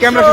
Camera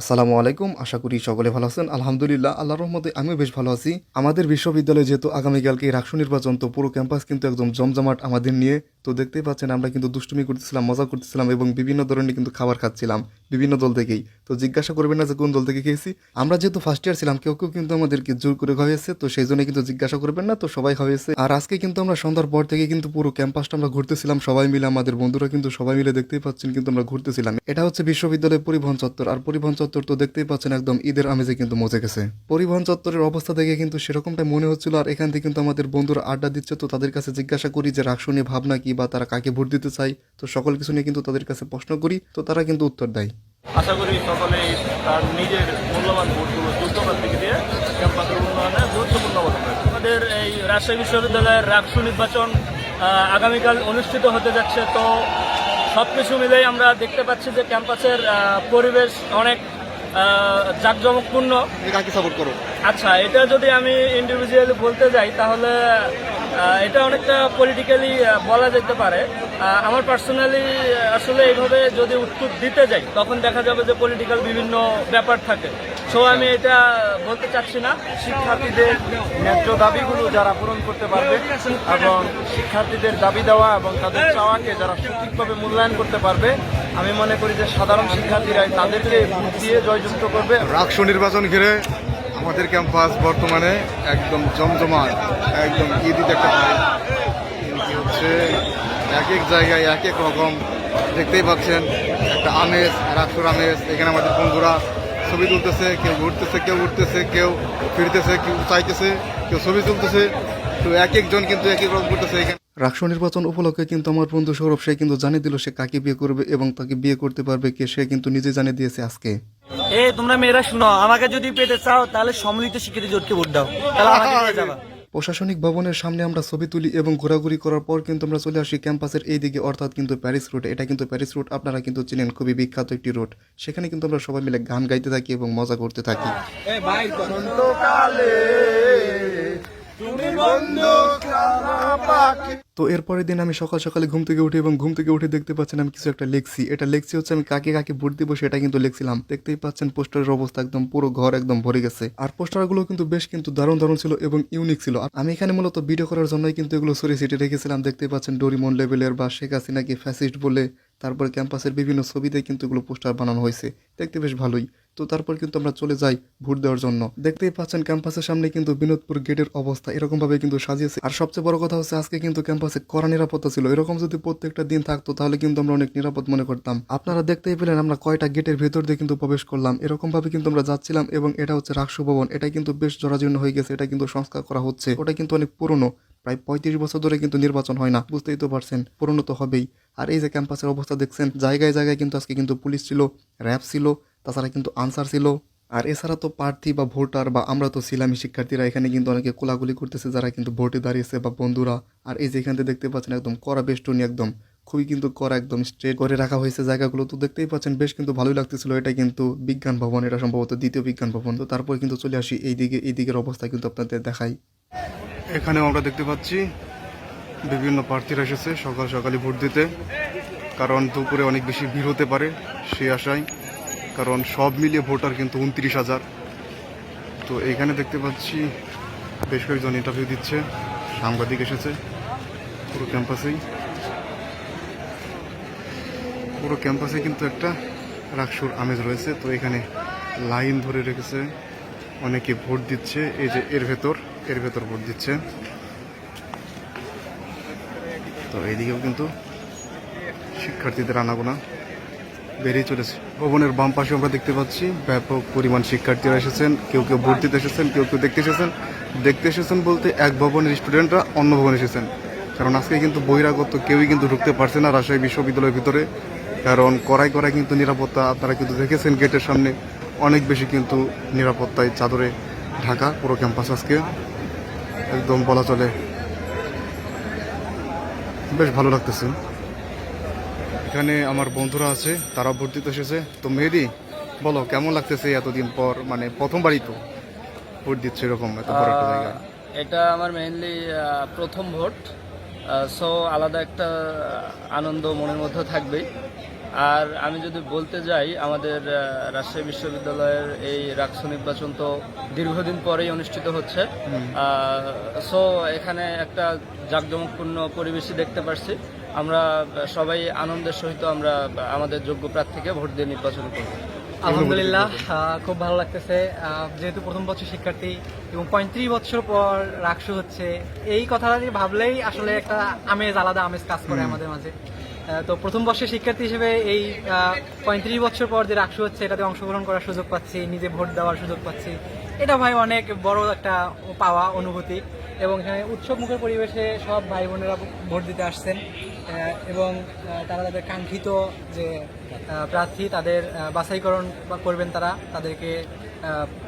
আসসালামু আলাইকুম আশা করি সকলে ভালো আছেন। আলহামদুলিল্লাহ আল্লাহ রহমতে আমিও বেশ ভালো আছি। আমাদের বিশ্ববিদ্যালয়ে যেহেতু আগামীকালকে রাষ্ট্র নির্বাচন তো পুরো ক্যাম্পাস কিন্তু একদম জমজমাট আমাদের নিয়ে তো দেখতেই পাচ্ছেন আমরা কিন্তু দুষ্টুমি করতেছিলাম, মজা করতেছিলাম এবং বিভিন্ন ধরনের কিন্তু খাবার খাচ্ছিলাম বিভিন্ন দল থেকেই। তো জিজ্ঞাসা করবেন না যে কোন দল থেকে খেয়েছি। আমরা যেহেতু ফার্স্ট ইয়ার ছিলাম, কেউ কেউ কিন্তু আমাদেরকে জোর করে খাওয়াইছে তো সেই জন্য কিন্তু জিজ্ঞাসা করবেন না, তো সবাই খাওয়াইছে আর আজকে কিন্তু আমরা সন্ধ্যার পর থেকে কিন্তু পুরো ক্যাম্পাসটা আমরা ঘুরতেছিলাম, সবাই মিলে আমাদের বন্ধুরা কিন্তু সবাই মিলে দেখতেই পাচ্ছেন কিন্তু আমরা ঘুরতেছিলাম। এটা হচ্ছে বিশ্ববিদ্যালয়ের পরিবহন চত্বর, আর পরিবহন চত্বর তো দেখতেই পাচ্ছেন একদম ঈদের আমেজে কিন্তু মজে গেছে। পরিবহন চত্বরের অবস্থা দেখে কিন্তু সেরকমটা মনে হচ্ছিল, আর এখান থেকে কিন্তু আমাদের বন্ধুরা আড্ডা দিচ্ছে, তো তাদের কাছে জিজ্ঞাসা করি যে রাষ্ট্র নিয়ে ভাবনা কি? বা তারা কাকে ভোট দিতে চাই তো সকল কিছু নিয়ে কিন্তু তাদের কাছে প্রশ্ন করি তো তারা কিন্তু উত্তর দেয়। আশা করি সকলেই তার নিজের মূল্যবান ভোটগুলো যোগ্যতার দিকে দিয়ে ক্যাম্পাসের উন্নয়নে গুরুত্বপূর্ণ অবদান আমাদের এই রাজশাহী বিশ্ববিদ্যালয়ের রাকসু নির্বাচন আগামীকাল অনুষ্ঠিত হতে যাচ্ছে তো সব কিছু মিলেই আমরা দেখতে পাচ্ছি যে ক্যাম্পাসের পরিবেশ অনেক জাঁকজমকপূর্ণ। কাকে সাপোর্ট করো? আচ্ছা এটা যদি আমি ইন্ডিভিজুয়ালি বলতে যাই তাহলে এটা অনেকটা পলিটিক্যালি বলা যেতে পারে। আমার পার্সোনালি আসলে এইভাবে যদি উত্তর দিতে যাই, তখন দেখা যাবে যে পলিটিক্যাল বিভিন্ন ব্যাপার থাকে। সো আমি এটা বলতে চাচ্ছি না। শিক্ষার্থীদের ন্যায্য দাবিগুলো যারা পূরণ করতে পারবে এবং শিক্ষার্থীদের দাবি দেওয়া এবং তাদের চাওয়াকে যারা সঠিকভাবে মূল্যায়ন করতে পারবে, আমি মনে করি যে সাধারণ শিক্ষার্থীরাই তাদেরকে দিয়ে জয়যুক্ত করবে। রাষ্ট্র নির্বাচন ঘিরে আমাদের ক্যাম্পাস বর্তমানে একদম জমজমাট, একদম ঈদ একটা হচ্ছে এক এক জায়গায় এক এক রকম, দেখতেই পাচ্ছেন, একটা আমেজ রাষ্ট্র আমেজ, এখানে আমাদের বন্ধুরা ছবি তুলতেছে, কেউ ঘুরতেছে, কেউ উঠতেছে, কেউ ফিরতেছে, কেউ চাইতেছে, কেউ ছবি তুলতেছে। তো এক একজন কিন্তু এক এক রকম করতেছে এখানে। রাষ্ট্র নির্বাচন উপলক্ষে কিন্তু আমার বন্ধু সৌরভ, সে কিন্তু জানিয়ে দিল সে কাকে বিয়ে করবে এবং তাকে বিয়ে করতে পারবে কে, সে কিন্তু নিজে জানিয়ে দিয়েছে আজকে। এ তোমরা মেয়েরা শুনো আমাকে যদি পেতে চাও তাহলে সম্মিলিত শিক্ষিত জোটকে ভোট দাও। তাহলে আমাকে পেয়ে যাবা। প্রশাসনিক ভবনের সামনে আমরা ছবি তুলি এবং ঘোরাঘুরি করার পর কিন্তু আমরা চলে আসি ক্যাম্পাসের এই দিকে অর্থাৎ কিন্তু প্যারিস রুট। এটা কিন্তু প্যারিস রুট আপনারা কিন্তু চিনেন খুবই বিখ্যাত একটি রোড সেখানে কিন্তু আমরা সবাই মিলে গান গাইতে থাকি এবং মজা করতে থাকি। তো এরপরের দিন আমি সকাল সকালে ঘুম থেকে উঠি এবং ঘুম থেকে উঠে দেখতে পাচ্ছেন আমি কিছু একটা লেখছি। এটা লেখছি হচ্ছে আমি কাকে কাকে ভোট দিব সেটা কিন্তু লিখছিলাম। দেখতেই পাচ্ছেন পোস্টারের অবস্থা একদম পুরো ঘর একদম ভরে গেছে। আর পোস্টারগুলো কিন্তু বেশ কিন্তু দারুণ দারুণ ছিল এবং ইউনিক ছিল। আমি এখানে মূলত ভিডিও করার জন্যই কিন্তু এগুলো সরি সিটে রেখেছিলাম। দেখতে পাচ্ছেন ডোরিমন লেভেলের বা শেখ হাসিনাকে ফ্যাসিস্ট বলে তারপরে ক্যাম্পাসের বিভিন্ন ছবিতে কিন্তু এগুলো পোস্টার বানানো হয়েছে। দেখতে বেশ ভালোই। তো তারপর কিন্তু আমরা চলে যাই ভোট দেওয়ার জন্য। দেখতেই পাচ্ছেন ক্যাম্পাসের সামনে কিন্তু বিনোদপুর গেটের অবস্থা এরকম ভাবে কিন্তু সাজিয়েছে। আর সবচেয়ে বড় কথা হচ্ছে আজকে কিন্তু ক্যাম্পাসে কড়া নিরাপত্তা ছিল। এরকম যদি প্রত্যেকটা দিন থাকতো, তাহলে কিন্তু আমরা অনেক নিরাপদ মনে করতাম। আপনারা দেখতেই পেলেন আমরা কয়টা গেটের ভেতর দিয়ে কিন্তু প্রবেশ করলাম। এরকম ভাবে কিন্তু আমরা যাচ্ছিলাম এবং এটা হচ্ছে রাষ্ট্র ভবন। এটা কিন্তু বেশ জরাজীর্ণ হয়ে গেছে, এটা কিন্তু সংস্কার করা হচ্ছে। ওটা কিন্তু অনেক পুরনো, প্রায় পঁয়ত্রিশ বছর ধরে কিন্তু নির্বাচন হয় না, বুঝতেই তো পারছেন। পুরনো তো হবেই। আর এই যে ক্যাম্পাসের অবস্থা দেখছেন, জায়গায় জায়গায় কিন্তু আজকে কিন্তু পুলিশ ছিল, র্যাব ছিল তাছাড়া কিন্তু আনসার ছিল। আর এছাড়া তো প্রার্থী বা ভোটার বা আমরা তো ছিলামই শিক্ষার্থীরা, এখানে কিন্তু অনেকে কোলাগুলি করতেছে, যারা কিন্তু ভোটে দাঁড়িয়েছে বা বন্ধুরা। আর এই যে এখান থেকে দেখতে পাচ্ছেন একদম কড়া বেষ্টনী একদম। খুবই কিন্তু কড়া একদম স্ট্রে করে রাখা হয়েছে জায়গাগুলো। তো দেখতেই পাচ্ছেন বেশ কিন্তু ভালোই লাগতেছিল। এটা কিন্তু বিজ্ঞান ভবন, এটা সম্ভবত দ্বিতীয় বিজ্ঞান ভবন। তো তারপর কিন্তু চলে আসি এই দিকে এই দিকের অবস্থা কিন্তু আপনাদের দেখাই। এখানে আমরা দেখতে পাচ্ছি বিভিন্ন প্রার্থীরা এসেছে সকাল সকালে ভোট দিতে। কারণ দুপুরে অনেক বেশি ভিড় হতে পারে সেই আশায়। কারণ সব মিলিয়ে ভোটার কিন্তু উনত্রিশ হাজার। তো এখানে দেখতে পাচ্ছি বেশ কয়েকজন ইন্টারভিউ দিচ্ছে, সাংবাদিক এসেছে পুরো ক্যাম্পাসেই পুরো ক্যাম্পাসে কিন্তু একটা রাকসুর আমেজ রয়েছে। তো এখানে লাইন ধরে রেখেছে, অনেকে ভোট দিচ্ছে, এই যে এর ভেতর এর ভেতর ভোট দিচ্ছে। তো এইদিকেও কিন্তু শিক্ষার্থীদের আনাগোনা। বেরিয়ে চলেছে। ভবনের বাম পাশে আমরা দেখতে পাচ্ছি ব্যাপক পরিমাণ শিক্ষার্থীরা এসেছেন, কেউ কেউ ভোট দিতে এসেছেন, কেউ কেউ দেখতে এসেছেন। দেখতে এসেছেন বলতে এক ভবনের স্টুডেন্টরা অন্য ভবনে এসেছেন। কারণ আজকে কিন্তু বহিরাগত কেউই কিন্তু ঢুকতে পারছে না রাজশাহী বিশ্ববিদ্যালয়ের ভিতরে। কারণ কড়াই কড়াই কিন্তু নিরাপত্তা আপনারা কিন্তু দেখেছেন গেটের সামনে। অনেক বেশি কিন্তু নিরাপত্তায় চাদরে ঢাকা পুরো ক্যাম্পাস আজকে একদম বলা চলে। বেশ ভালো লাগতেছে। এখানে আমার বন্ধুরা আছে তারা ভোট দিতে এসেছে। তো মেহেদি বলো কেমন লাগতেছে এতদিন পর? মানে প্রথমবারই তো ভোট দিচ্ছে এরকম এত বড় একটা জায়গায়। এটা আমার মেইনলি প্রথম ভোট। সো আলাদা একটা আনন্দ মনের মধ্যে থাকবেই। আর আমি যদি বলতে যাই আমাদের রাজশাহী বিশ্ববিদ্যালয়ের এই রাকসু নির্বাচন তো দীর্ঘদিন পরেই অনুষ্ঠিত হচ্ছে। সো এখানে একটা জাঁকজমকপূর্ণ পরিবেশই দেখতে পারছি। আমরা সবাই আনন্দের সহিত আমরা আমাদের যোগ্য প্রার্থীকে ভোট দিয়ে নির্বাচন করব। আলহামদুলিল্লাহ খুব ভালো লাগতেছে। যেহেতু প্রথম বছর শিক্ষার্থী এবং পঁয়ত্রিশ বছর পর রাকসু হচ্ছে এই কথাটা নিয়ে ভাবলেই আসলে একটা আমেজ আলাদা আমেজ কাজ করে আমাদের মাঝে। তো প্রথম বর্ষের শিক্ষার্থী হিসেবে এই পঁয়ত্রিশ বছর পর যে রাকসু হচ্ছে এটাতে অংশগ্রহণ করার সুযোগ পাচ্ছি নিজে ভোট দেওয়ার সুযোগ পাচ্ছি। এটা ভাই অনেক বড় একটা পাওয়া অনুভূতি। এবং এখানে উৎসব মুখের পরিবেশে সব ভাই বোনেরা ভোট দিতে আসছেন। এবং তারা তাদের কাঙ্ক্ষিত যে প্রার্থী তাদের বাছাইকরণ করবেন তারা, তাদেরকে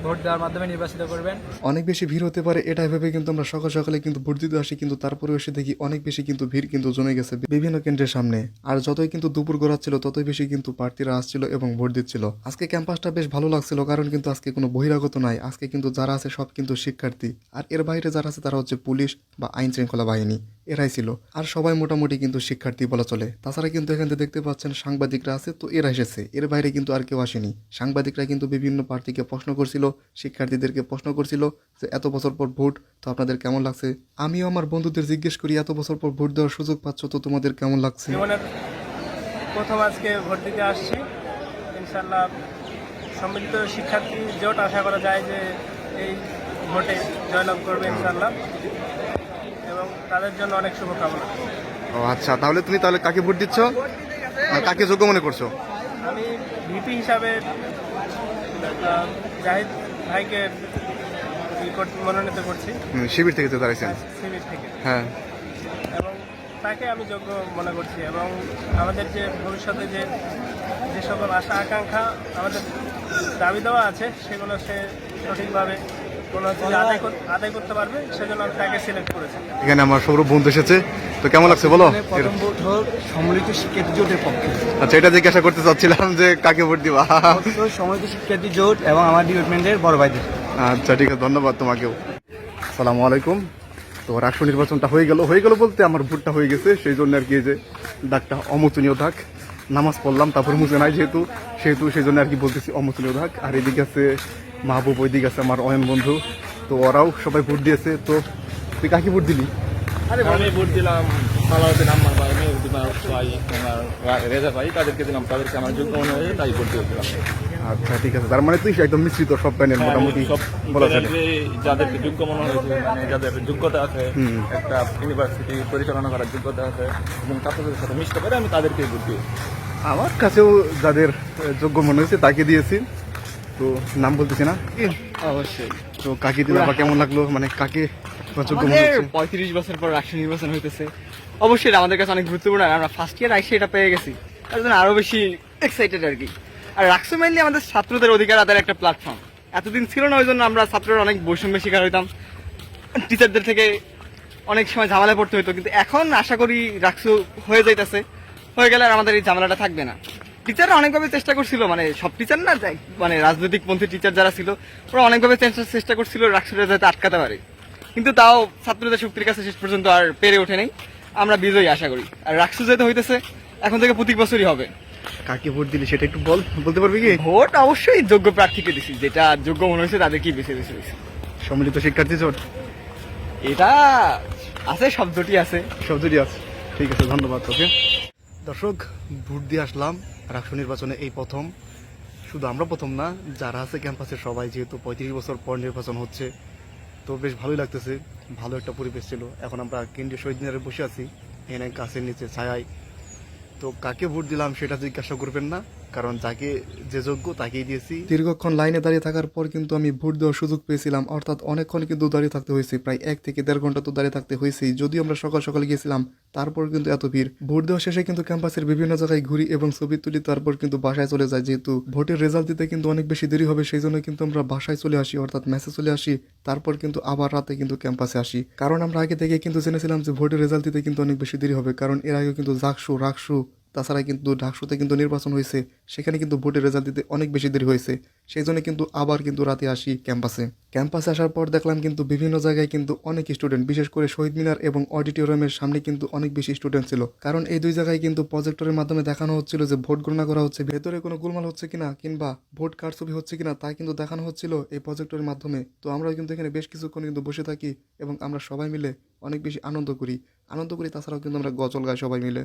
ভোট দেওয়ার মাধ্যমে নির্বাচিত করবেন। অনেক বেশি ভিড় হতে পারে, এটা ভেবে কিন্তু আমরা সকাল সকালে কিন্তু ভোট দিতে আসি, কিন্তু তারপরে এসে দেখি অনেক বেশি কিন্তু ভিড় কিন্তু জমে গেছে বিভিন্ন কেন্দ্রের সামনে। আর যতই কিন্তু দুপুর গড়াচ্ছিল, ততই বেশি কিন্তু প্রার্থীরা আসছিল এবং ভোট দিচ্ছিল। আজকে ক্যাম্পাসটা বেশ ভালো লাগছিল, কারণ কিন্তু আজকে কোনো বহিরাগত নাই, আজকে কিন্তু যারা আছে সব কিন্তু শিক্ষার্থী। আর এর বাইরে যারা আছে তারা হচ্ছে পুলিশ বা আইন শৃঙ্খলা বাহিনী। এরাই ছিল। আর সবাই মোটামুটি কিন্তু শিক্ষার্থী বলা চলে। তাছাড়া কিন্তু এখান থেকে দেখতে পাচ্ছেন সাংবাদিকরা আছে, তো এরা এসেছে। এর বাইরে কিন্তু আর কেউ আসেনি। সাংবাদিকরা কিন্তু বিভিন্ন প্রার্থীকে প্রশ্ন করছিল, শিক্ষার্থীদেরকে প্রশ্ন করছিল যে, এত বছর পর ভোট, তো আপনাদের কেমন লাগছে? আমিও আমার বন্ধুদের জিজ্ঞেস করি, এত বছর পর ভোট দেওয়ার সুযোগ পাচ্ছ, তো তোমাদের কেমন লাগছে? প্রথম আজকে ভোট দিতে আসছি। ইনশাল্লাহ সম্মিলিত শিক্ষার্থী জোট আশা করা যায় যে এই ভোটে জয়লাভ করবে ইনশাল্লাহ এবং তাদের জন্য অনেক শুভকামনা। ও আচ্ছা তাহলে তুমি তাহলে কাকে ভোট দিচ্ছ? কাকে যোগ্য মনে করছ? আমি ভিপি হিসাবে জাহিদ ভাইকে মনোনীত করছি। হুম, শিবির থেকে তো দাঁড়াইছেন। সিভির থেকে। হ্যাঁ। এবং তাকে আমি যোগ্য মনে করছি এবং আমাদের যে ভবিষ্যতে যে যে সকল আশা আকাঙ্ক্ষা আমাদের দাবি দেওয়া আছে সেগুলো সে সঠিকভাবে কোনো হচ্ছে যে আদায় কর- আদায় করতে পারবে সেজন্য আমি তাকে সিলেক্ট করেছি। এখানে আমার সৌরভ বন্ধু এসেছে। তো কেমন লাগছে বলো? প্রথম ভোট হোক সম্মিলিত শিক্ষার্থী জোটের পক্ষে। আচ্ছা এটা জিজ্ঞাসা করতে চাচ্ছিলাম যে কাকে ভোট দিবা। অবশ্যই সম্মিলিত শিক্ষার্থী জোট এবং আমার ডিপার্টমেন্টের বড় ভাইদের। আচ্ছা ঠিক আছে ধন্যবাদ তোমাকেও। সালামু আলাইকুম। তো রাষ্ট্র নির্বাচনটা হয়ে গেল। হয়ে গেল বলতে আমার ভোটটা হয়ে গেছে। সেই জন্য আর কি এই যে ডাকটা অমোচনীয় ডাক। নামাজ পড়লাম তারপর মুছে নাই যেহেতু সেহেতু সেই জন্য আর কি বলতেছি অমোচনীয় ডাক। আর এদিকে আছে মাহবুব ওইদিকে আছে আমার অয়ন বন্ধু। তো ওরাও সবাই ভোট দিয়েছে। তো তুই কাকে ভোট দিলি? আমি ভোট দিলাম সালাউদ্দিন আম্মার ভাই মেহবুদ্দিন ভাই আমার রেজা ভাই তাদেরকে দিলাম। তাদেরকে আমার যোগ্য মনে হয়েছে তাই ভোট দিয়েছিলাম আচ্ছা ঠিক আছে। তার মানে তুই একদম মিশ্রিত সব প্যানেল মোটামুটি সব বলা চলে যাদেরকে যোগ্য মনে হয়েছে মানে যাদের যোগ্যতা আছে একটা ইউনিভার্সিটি পরিচালনা করার যোগ্যতা আছে এবং ছাত্রদের সাথে মিশতে পারে আমি তাদেরকে ভোট দিই আমার কাছেও যাদের যোগ্য মনে হয়েছে তাকে দিয়েছি। তো নাম বলতেছি না? অবশ্যই। তো কাকে দিলে আবার কেমন লাগল? মানে কাকে পঁয়ত্রিশ বছর পর রাষ্ট্র নির্বাচন হইতেছে। অবশ্যই আমাদের কাছে অনেক গুরুত্বপূর্ণ। আমরা ফার্স্ট ইয়ার আইসে এটা পেয়ে গেছি। তার জন্য আরও বেশি এক্সাইটেড আর কি। আর রাকসু মেনলি আমাদের ছাত্রদের অধিকার আদায়ের একটা প্ল্যাটফর্ম এতদিন ছিল না ওই জন্য আমরা ছাত্ররা অনেক বৈষম্যের শিকার হইতাম। টিচারদের থেকে অনেক সময় ঝামেলা পড়তে হতো কিন্তু এখন আশা করি রাকসু হয়ে যাইতেছে। হয়ে গেলে আর আমাদের এই ঝামেলাটা থাকবে না। টিচাররা অনেকভাবে চেষ্টা করছিল মানে সব টিচার না যাই- মানে রাজনৈতিক পন্থী টিচার যারা ছিল ওরা অনেকভাবে চেষ্টা- করছিল রাকসুটা যাতে আটকাতে পারে। কিন্তু তাও ছাত্রদের শক্তির কাছে শেষ পর্যন্ত আর পেরে ওঠে নাই। আমরা বিজয়ী আশা করি। আর রাকসু যেতে হইতেছে এখন থেকে প্রতি বছরই হবে। কাকে ভোট দিলি সেটা একটু বল বলতে পারবি কি? ভোট অবশ্যই যোগ্য প্রার্থীকে দিছি যেটা যোগ্য মনে হয়েছে তাদেরকেই বেছে বেছে দিছি। সম্মিলিত শিক্ষার্থী জোট এটা আছে শব্দটি আছে। যদি আছে। ঠিক আছে ধন্যবাদ তোকে দর্শক ভোট দিয়ে আসলাম। রাষ্ট্র নির্বাচনে এই প্রথম। শুধু আমরা প্রথম না, যারা আছে ক্যাম্পাসে সবাই যেহেতু পঁয়ত্রিশ বছর পর নির্বাচন হচ্ছে, তো বেশ ভালোই লাগতেছে, ভালো একটা পরিবেশ ছিল। এখন আমরা কেন্দ্রীয় শহীদ মিনারে বসে আছি এনে গাছের নিচে ছায়ায়। তো কাকে ভোট দিলাম সেটা জিজ্ঞাসা করবেন না কারণ যাকে যে যোগ্য তাকেই দিয়েছি। দীর্ঘক্ষণ লাইনে দাঁড়িয়ে থাকার পর কিন্তু আমি ভোট দেওয়ার সুযোগ পেয়েছিলাম, অর্থাৎ অনেকক্ষণ কিন্তু দাঁড়িয়ে থাকতে হয়েছে, প্রায় এক থেকে দেড় ঘণ্টা তো দাঁড়িয়ে থাকতে হয়েছেই যদিও আমরা সকাল সকাল গিয়েছিলাম, তারপর কিন্তু এত ভিড়। ভোট দেওয়া শেষে কিন্তু ক্যাম্পাসের বিভিন্ন জায়গায় ঘুরি এবং ছবি তুলি, তারপর কিন্তু বাসায় চলে যায় যেহেতু ভোটের রেজাল্ট দিতে কিন্তু অনেক বেশি দেরি হবে, সেই জন্য কিন্তু আমরা বাসায় চলে আসি, অর্থাৎ মেসে চলে আসি, তারপর কিন্তু আবার রাতে কিন্তু ক্যাম্পাসে আসি। কারণ আমরা আগে থেকে কিন্তু জেনেছিলাম যে ভোটের রেজাল্ট দিতে কিন্তু অনেক বেশি দেরি হবে, কারণ এর আগে কিন্তু জাকসু রাকসু তাছাড়া কিন্তু ঢাকসুতে কিন্তু নির্বাচন হয়েছে, সেখানে কিন্তু ভোটের রেজাল্ট দিতে অনেক বেশি দেরি হয়েছে সেই জন্য কিন্তু আবার কিন্তু রাতে আসি ক্যাম্পাসে। ক্যাম্পাসে আসার পর দেখলাম কিন্তু বিভিন্ন জায়গায় কিন্তু অনেক স্টুডেন্ট বিশেষ করে শহীদ মিনার এবং অডিটোরিয়ামের সামনে কিন্তু অনেক বেশি স্টুডেন্ট ছিল। কারণ এই দুই জায়গায় কিন্তু প্রজেক্টরের মাধ্যমে দেখানো হচ্ছিল যে ভোট গণনা করা হচ্ছে, ভেতরে কোনো গোলমাল হচ্ছে কিনা কিংবা ভোট কারচুপি হচ্ছে কিনা তা কিন্তু দেখানো হচ্ছিল এই প্রজেক্টরের মাধ্যমে। তো আমরা কিন্তু এখানে বেশ কিছুক্ষণ কিন্তু বসে থাকি এবং আমরা সবাই মিলে অনেক বেশি আনন্দ করি। আনন্দ করি তাছাড়াও কিন্তু আমরা গজল গাই সবাই মিলে।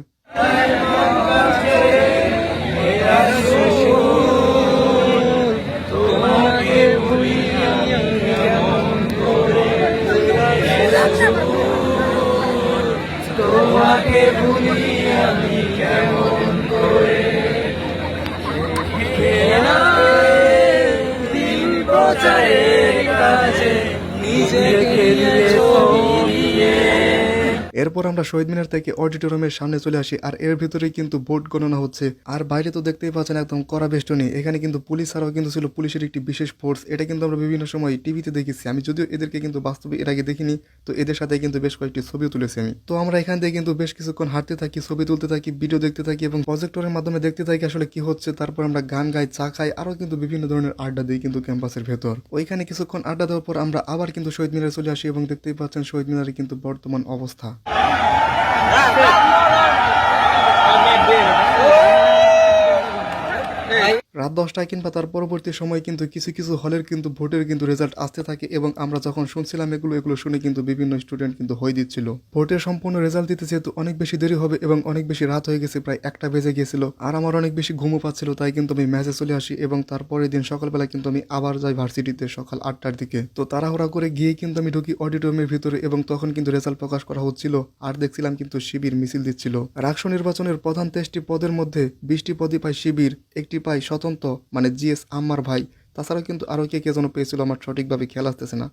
আমরা শহীদ মিনার থেকে অডিটোরিয়ামের সামনে চলে আসি, আর এর ভিতরে কিন্তু ভোট গণনা হচ্ছে। আর বাইরে তো দেখতেই পাচ্ছেন একদম কড়া বেষ্টনী। এখানে কিন্তু পুলিশ ছাড়াও কিন্তু ছিল পুলিশের একটি বিশেষ ফোর্স এটা কিন্তু আমরা বিভিন্ন সময় টিভিতে দেখেছি। আমি যদিও এদেরকে কিন্তু বাস্তবে এর আগে দেখিনি, তো এদের সাথে কিন্তু বেশ কয়েকটি ছবিও তুলেছি আমি। তো আমরা এখান থেকে কিন্তু বেশ কিছুক্ষণ হাঁটতে থাকি, ছবি তুলতে থাকি ভিডিও দেখতে থাকি এবং প্রজেক্টরের মাধ্যমে দেখতে থাকি আসলে কি হচ্ছে। তারপর আমরা গান গাই, চা খাই, আরও কিন্তু বিভিন্ন ধরনের আড্ডা দিই কিন্তু ক্যাম্পাসের ভেতর। ওইখানে কিছুক্ষণ আড্ডা দেওয়ার পর আমরা আবার কিন্তু শহীদ মিনারে চলে আসি এবং দেখতেই পাচ্ছেন শহীদ মিনারে কিন্তু বর্তমান অবস্থা। আছে রাত দশটায় কিংবা তার পরবর্তী সময় কিন্তু কিছু কিছু হলের কিন্তু ভোটের কিন্তু রেজাল্ট আসতে থাকে এবং আমরা যখন শুনছিলাম এগুলো এগুলো শুনে কিন্তু বিভিন্ন স্টুডেন্ট কিন্তু হয়ে দিচ্ছিল। ভোটের সম্পূর্ণ রেজাল্ট দিতে যেহেতু অনেক বেশি দেরি হবে এবং অনেক বেশি রাত হয়ে গেছে, প্রায় একটা বেজে গিয়েছিল। আর আমার অনেক বেশি ঘুমও পাচ্ছিল, তাই কিন্তু আমি ম্যাচে চলে আসি এবং তারপরের দিন সকালবেলা কিন্তু আমি আবার যাই ভার্সিটিতে সকাল আটটার দিকে। তো তাড়াহুড়া করে গিয়ে কিন্তু আমি ঢুকি অডিটোরিয়ামের ভিতরে এবং তখন কিন্তু রেজাল্ট প্রকাশ করা হচ্ছিল আর দেখছিলাম কিন্তু শিবির মিছিল দিচ্ছিল। রাষ্ট্র নির্বাচনের প্রধান তেইশটি পদের মধ্যে বিশটি পদই পায় শিবির, একটি পায় স্বতন্ত্র মানে জিএস আম্মার ভাই তাছাড়াও কিন্তু আরও কে কে যেন পেয়েছিল, আমার সঠিকভাবে খেয়াল আসতেছে না।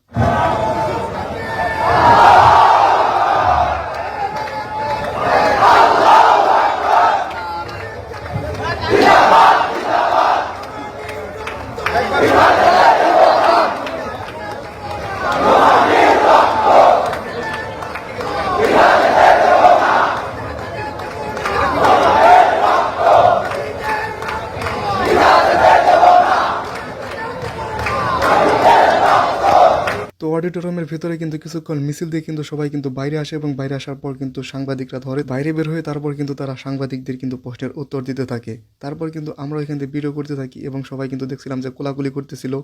তো অডিটোরিয়ামের ভিতরে কিন্তু কিছুক্ষণ মিছিল দিয়ে কিন্তু সবাই কিন্তু বাইরে আসে এবং বাইরে আসার পর কিন্তু সাংবাদিকরা ধরে। বাইরে বের হয়ে তারপর কিন্তু তারা সাংবাদিকদের কিন্তু প্রশ্নের উত্তর দিতে থাকে। তারপর কিন্তু আমরা এখান থেকে ভিডিও করতে থাকি এবং সবাই কিন্তু দেখছিলাম যে কোলাকুলি করতেছিল।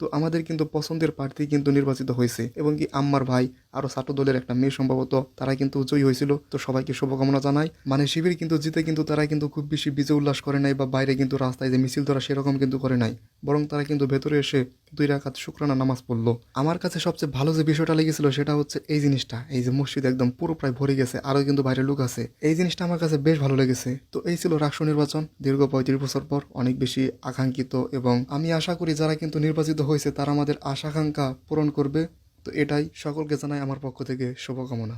তো আমাদের কিন্তু পছন্দের প্রার্থী কিন্তু নির্বাচিত হয়েছে এবং কি আম্মার ভাই আরও ছাত্র দলের একটা মেয়ে সম্ভবত তারা কিন্তু জয়ী হয়েছিল। তো সবাইকে শুভকামনা জানাই। মানে শিবির কিন্তু জিতে কিন্তু তারা কিন্তু খুব বেশি বিজয় উল্লাস করে নাই বা বাইরে কিন্তু রাস্তায় যে মিছিল ধরা সেরকম কিন্তু করে নাই। বরং তারা কিন্তু ভেতরে এসে দুই রাকাত শুক্রানা নামাজ পড়ল। আমার কাছে সবচেয়ে ভালো যে বিষয়টা লেগেছিল সেটা হচ্ছে এই জিনিসটা। এই যে মসজিদ একদম পুরো প্রায় ভরে গেছে আরও কিন্তু বাইরে লোক আছে। এই জিনিসটা আমার কাছে বেশ ভালো লেগেছে। তো এই ছিল রাষ্ট্র নির্বাচন। দীর্ঘ পঁয়ত্রিশ বছর পর অনেক বেশি আকাঙ্ক্ষিত এবং আমি আশা করি যারা কিন্তু নির্বাচিত হয়েছে তারা আমাদের আশাকাঙ্ক্ষা পূরণ করবে। তো এটাই সকলকে জানাই আমার পক্ষ থেকে শুভকামনা।